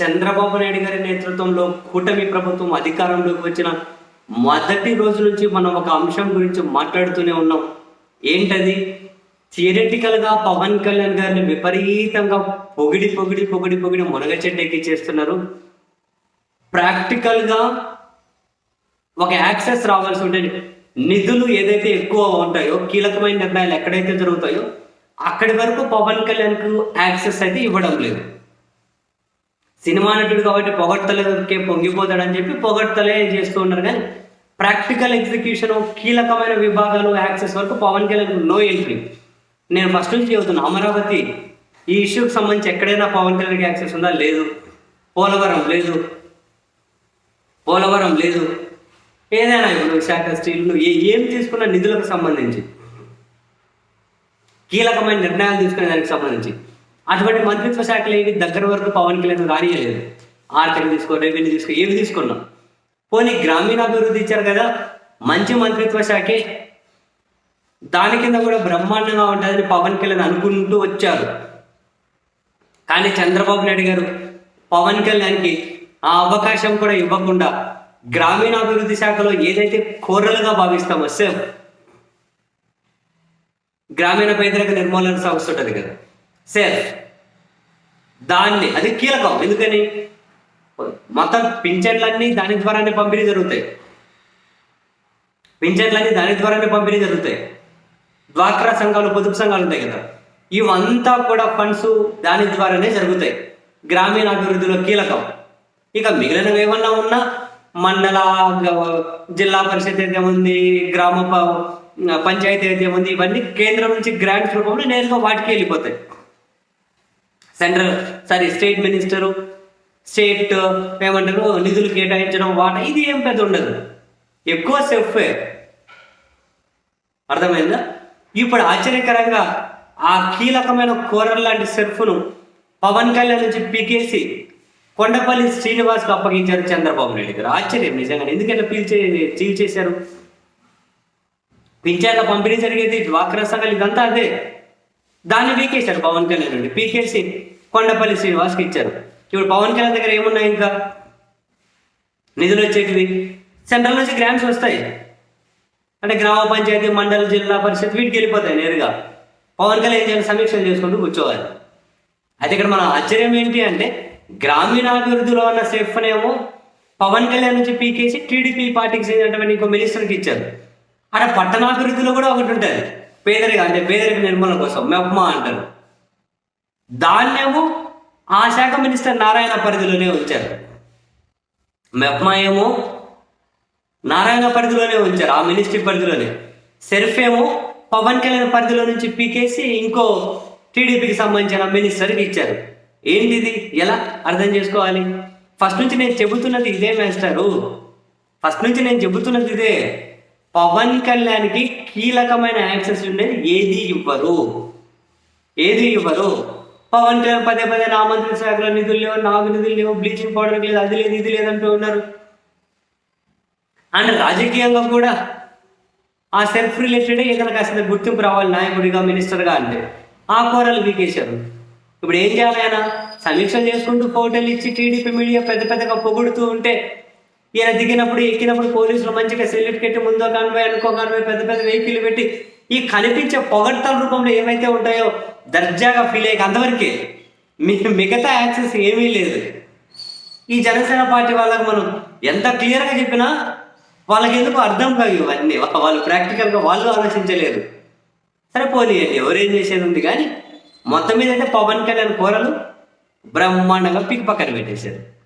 చంద్రబాబు నాయుడు గారి నేతృత్వంలో కూటమి ప్రభుత్వం అధికారంలోకి వచ్చిన మొదటి రోజు నుంచి మనం ఒక అంశం గురించి మాట్లాడుతూనే ఉన్నాం. ఏంటది? థియరిటికల్గా పవన్ కళ్యాణ్ గారిని విపరీతంగా పొగిడి పొగిడి పొగిడి పొగిడి మునగ చెట్టెక్కి చేస్తున్నారు. ప్రాక్టికల్గా ఒక యాక్సెస్ రావాల్సి ఉంటే నిధులు ఏదైతే ఎక్కువ ఉంటాయో కీలకమైన నిర్ణయాలు ఎక్కడైతే జరుగుతాయో అక్కడి వరకు పవన్ కళ్యాణ్కు యాక్సెస్ అయితే ఇవ్వడం లేదు. సినిమా నటుడు కాబట్టి పొగడ్తలకే పొంగిపోతాడని చెప్పి పొగడ్తలే చేస్తూ ఉన్నారు. కానీ ప్రాక్టికల్ ఎగ్జిక్యూషన్ కీలకమైన విభాగాలు యాక్సెస్ వరకు పవన్ కళ్యాణ్ నో ఎంట్రీ. నేను ఫస్ట్ నుంచి చెబుతున్నా అమరావతి ఈ ఇష్యూకి సంబంధించి ఎక్కడైనా పవన్ కళ్యాణ్కి యాక్సెస్ ఉందా? లేదు. పోలవరం లేదు. పోలవరం లేదు. ఏదైనా ఇప్పుడు విశాఖ స్టీల్ నువ్వు ఏ ఏం తీసుకున్న నిధులకు సంబంధించి? కీలకమైన నిర్ణయాలు తీసుకునే దానికి సంబంధించి. అటువంటి మంత్రిత్వ శాఖలు ఏవి దగ్గర వరకు పవన్ కళ్యాణ్ రానియలేదు. ఆర్థిక తీసుకో రెవెన్యూ తీసుకో ఏవి తీసుకున్నాం. పోనీ గ్రామీణాభివృద్ధి ఇచ్చారు కదా మంచి మంత్రిత్వ శాఖే. దాని కింద కూడా బ్రహ్మాండంగా ఉంటుందని పవన్ కళ్యాణ్ అనుకుంటూ వచ్చారు. కానీ చంద్రబాబు నాయుడు గారు పవన్ కళ్యాణ్కి ఆ అవకాశం కూడా ఇవ్వకుండా గ్రామీణాభివృద్ధి శాఖలో ఏదైతే కోరలుగా భావిస్తామో సేమ్. గ్రామీణ పేదరిక నిర్మూలన సంస్థ ఉంటుంది కదా. సేఫ్ దాన్ని అది కీలకం. ఎందుకని? మొత్తం పింఛన్లన్నీ దాని ద్వారానే పంపిణీ జరుగుతాయి. పింఛన్లన్నీ దాని ద్వారానే పంపిణీ జరుగుతాయి. డ్వాక్రా సంఘాలు పొదుపు సంఘాలు ఉంటాయి కదా. ఇవంతా కూడా ఫండ్స్ దాని ద్వారానే జరుగుతాయి. గ్రామీణ అభివృద్ధిలో కీలకం. ఇక మిగిలినవి ఏమన్నా ఉన్నా మండల జిల్లా పరిషత్ అయితే ఉంది గ్రామ పంచాయతీ అయితే ఉంది ఇవన్నీ కేంద్రం నుంచి గ్రాంట్స్ రూపంలో నేరుగా వాటికి వెళ్ళిపోతాయి. Central sorry state minister state ఏమంటారు నిధులు కేటాయించడం వాట ఇది ఏం పెద్ద ఉండదు. ఎక్కువ సెఫ్. అర్థమైందా? ఇప్పుడు ఆశ్చర్యకరంగా ఆ కీలకమైన కూరల లాంటి సెర్ఫ్ను పవన్ కళ్యాణ్ నుంచి పీకేసి కొండపల్లి శ్రీనివాస్కు అప్పగించారు చంద్రబాబు నాయుడు గారు. ఆశ్చర్యం నిజంగా ఎందుకంటే పీల్చే చీల్ చేశారు? పింఛన్ల పంపిణీ జరిగేది డ్వాక్రా సంఘాలు ఇదంతా అదే. దాన్ని పీకేశారు పవన్ కళ్యాణ్ నుండి. పీకేసి కొండపల్లి శ్రీనివాస్కి ఇచ్చారు. ఇప్పుడు పవన్ కళ్యాణ్ దగ్గర ఏమున్నాయి ఇంకా? నిధులు వచ్చేటివి. సెంట్రల్ నుంచి గ్రాంట్స్ వస్తాయి. అంటే గ్రామ పంచాయతీ మండల జిల్లా పరిషత్ వీటికి వెళ్ళిపోతాయి నేరుగా. పవన్ కళ్యాణ్ చేయాలి? సమీక్షలు చేసుకుంటూ కూర్చోవాలి. అయితే ఇక్కడ మన ఆశ్చర్యం ఏంటి అంటే గ్రామీణాభివృద్ధిలో ఉన్న సెఫ్ ఏమో పవన్ కళ్యాణ్ నుంచి పీకేసి టీడీపీ పార్టీకి చెందినటువంటి ఇంకో మినిస్టర్కి ఇచ్చారు. అక్కడ పట్టణాభివృద్ధిలో కూడా ఒకటి ఉంటుంది. పేదరిక అంటే పేదరిక నిర్మూలన కోసం మెప్మా అంటారు. ధాన్యము ఆ శాఖ మినిస్టర్ నారాయణ పరిధిలోనే ఉంచారు. మెప్మా ఏమో నారాయణ పరిధిలోనే ఉంచారు ఆ మినిస్ట్రీ పరిధిలోనే. సెర్ఫ్ ఏమో పవన్ కళ్యాణ్ పరిధిలో నుంచి పీకేసి ఇంకో టీడీపీకి సంబంధించిన మినిస్టర్కి ఇచ్చారు. ఏంటిది? ఎలా? అర్థం చేసుకోవాలి. ఫస్ట్ నుంచి నేను చెబుతున్నది ఇదే మాస్టరు. ఫస్ట్ నుంచి నేను చెబుతున్నది ఇదే. పవన్ కళ్యాణ్కి కీలకమైన యాక్సెస్ ఉండేది ఏది ఇవ్వరు? ఏది ఇవ్వరు? పవన్ కళ్యాణ్ పదే పదే నా మంత్రి శాఖలో నిధులు లేవు నాకు నిధులు లేవు బ్లీచింగ్ పౌడర్ లేదు అది లేదు ఇది లేదంటూ ఉన్నారు. అండ్ రాజకీయంగా కూడా ఆ సెల్ఫ్ రిలేటెడ్ ఏదైనా కాస్త గుర్తింపు రావాలి నాయకుడిగా మినిస్టర్గా అంటే. ఆ కూరలు వీకేశారు. ఇప్పుడు ఏం చేయాలి ఆయన? సమీక్షలు చేసుకుంటూ ఫోటోలు ఇచ్చి టీడీపీ మీడియా పెద్ద పెద్దగా పొగుడుతూ ఉంటే ఈయన దిగినప్పుడు ఎక్కినప్పుడు పోలీసులు మంచిగా సెల్యూట్ కట్టి ముందో కాన్వే అనుకో కాన్వే పెద్ద పెద్ద వెహికల్ పెట్టి ఈ కనిపించే పొగడ్తల రూపంలో ఏమైతే ఉంటాయో దర్జాగా ఫీల్ అయ్యే అంతవరకే. మీ మిగతా యాక్సెస్ ఏమీ లేదు. ఈ జనసేన పార్టీ వాళ్ళకి మనం ఎంత క్లియర్గా చెప్పినా వాళ్ళకి ఎందుకు అర్థం కాదు ఇవన్నీ? వాళ్ళు ప్రాక్టికల్గా వాళ్ళు ఆలోచించలేరు సరే పోనీయండి ఎవరేం చేసేది ఉంది కానీ మొత్తం మీద అయితే పవన్ కళ్యాణ్ కూరలు బ్రహ్మాండంగా పిక్ పక్కన పెట్టేశారు.